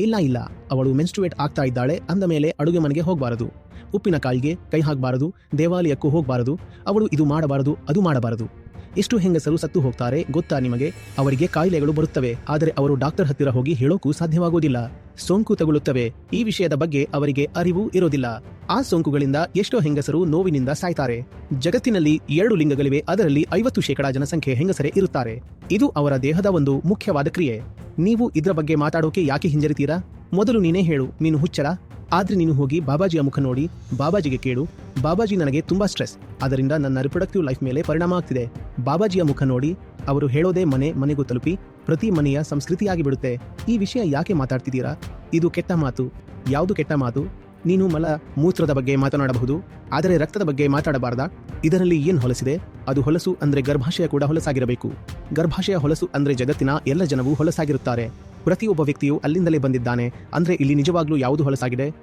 ಇಲ್ಲ ಇಲ್ಲ. ಅವಳು ಮೆನ್ಸ್ಟುವೇಟ್ ಆಗ್ತಾ ಇದ್ದಾಳೆ, ಅಂದ ಮೇಲೆ ಅಡುಗೆ ಮನೆಗೆ ಹೋಗಬಾರದು. ಉಪ್ಪಿನ ಕಾಯಿಗೆ ಕೈ ಹಾಕಬಾರದು, ದೇವಾಲಯಕ್ಕೂ ಹೋಗಬಾರದು, ಅವಳು ಇದು ಮಾಡಬಾರದು, ಅದು ಮಾಡಬಾರದು. ಎಷ್ಟು ಹೆಂಗಸರು ಸತ್ತು ಹೋಗ್ತಾರೆ ಗೊತ್ತಾ ನಿಮಗೆ? ಅವರಿಗೆ ಕಾಯಿಲೆಗಳು ಬರುತ್ತವೆ, ಆದರೆ ಅವರು ಡಾಕ್ಟರ್ ಹತ್ತಿರ ಹೋಗಿ ಹೇಳೋಕು ಸಾಧ್ಯವಾಗುವುದಿಲ್ಲ ಸೋಂಕು ತಗುಲುತ್ತವೆ, ಈ ವಿಷಯದ ಬಗ್ಗೆ ಅವರಿಗೆ ಅರಿವು ಇರೋದಿಲ್ಲ. ಆ ಸೋಂಕುಗಳಿಂದ ಎಷ್ಟೋ ಹೆಂಗಸರು ನೋವಿನಿಂದ ಸಾಯ್ತಾರೆ. ಜಗತ್ತಿನಲ್ಲಿ ಎರಡು ಲಿಂಗಗಳಿವೆ, ಅದರಲ್ಲಿ ಐವತ್ತು ಶೇಕಡಾ ಜನಸಂಖ್ಯೆ ಹೆಂಗಸರೇ ಇರುತ್ತಾರೆ. ಇದು ಅವರ ದೇಹದ ಒಂದು ಮುಖ್ಯವಾದ ಕ್ರಿಯೆ. ನೀವು ಇದರ ಬಗ್ಗೆ ಮಾತಾಡೋಕೆ ಯಾಕೆ ಹಿಂಜರಿತೀರಾ? ಮೊದಲು ನೀನೇ ಹೇಳು, ನೀನು ಹುಚ್ಚರ ಆದ್ರೆ ನೀನು ಹೋಗಿ ಬಾಬಾಜಿಯ ಮುಖ ನೋಡಿ, ಬಾಬಾಜಿಗೆ ಕೇಳು. ಬಾಬಾಜಿ ನನಗೆ ತುಂಬಾ ಸ್ಟ್ರೆಸ್. ಅದರಿಂದ ನನ್ನ ರಿಪ್ರೊಡಕ್ಟಿವ್ ಲೈಫ್ ಮೇಲೆ ಪರಿಣಾಮ ಆಗ್ತಿದೆ. ಬಾಬಾಜಿಯ ಮುಖ ನೋಡಿ, ಅವರು ಹೇಳೋದೇ ಮನೆ ಮನೆಗೂ ತಲುಪಿ, ಪ್ರತಿ ಮನೆಯ ಸಂಸ್ಕೃತಿಯಾಗಿ ಬಿಡುತ್ತೆ. ಈ ವಿಷಯ ಯಾಕೆ ಮಾತಾಡ್ತಿದ್ದೀರಾ? ಇದು ಕೆಟ್ಟ ಮಾತು. ಯಾವುದು ಕೆಟ್ಟ ಮಾತು? ನೀನು ಮಲ, ಮೂತ್ರದ ಬಗ್ಗೆ ಮಾತನಾಡಬಹುದು, ಆದರೆ ರಕ್ತದ ಬಗ್ಗೆ ಮಾತಾಡಬಾರ್ದ. ಇದರಲ್ಲಿ ಏನು ಹೊಲಸಿದೆ? ಅದು ಹೊಲಸು ಅಂದ್ರೆ ಗರ್ಭಾಶಯ ಕೂಡ ಹೊಲಸಾಗಿರಬೇಕು. ಗರ್ಭಾಶಯ ಹೊಲಸು ಅಂದ್ರೆ ಜಗತ್ತಿನ ಎಲ್ಲ ಜನವು ಹೊಲಸಾಗಿರುತ್ತಾರೆ. ಪ್ರತಿಯೊಬ್ಬ ವ್ಯಕ್ತಿಯು ಅಲ್ಲಿಂದಲೇ ಬಂದಿದ್ದಾನೆ. ಅಂದ್ರೆ ಇಲ್ಲಿ ನಿಜವಾಗ್ಲೂ ಯಾವುದು ಹೊಲಸಾಗಿದೆ?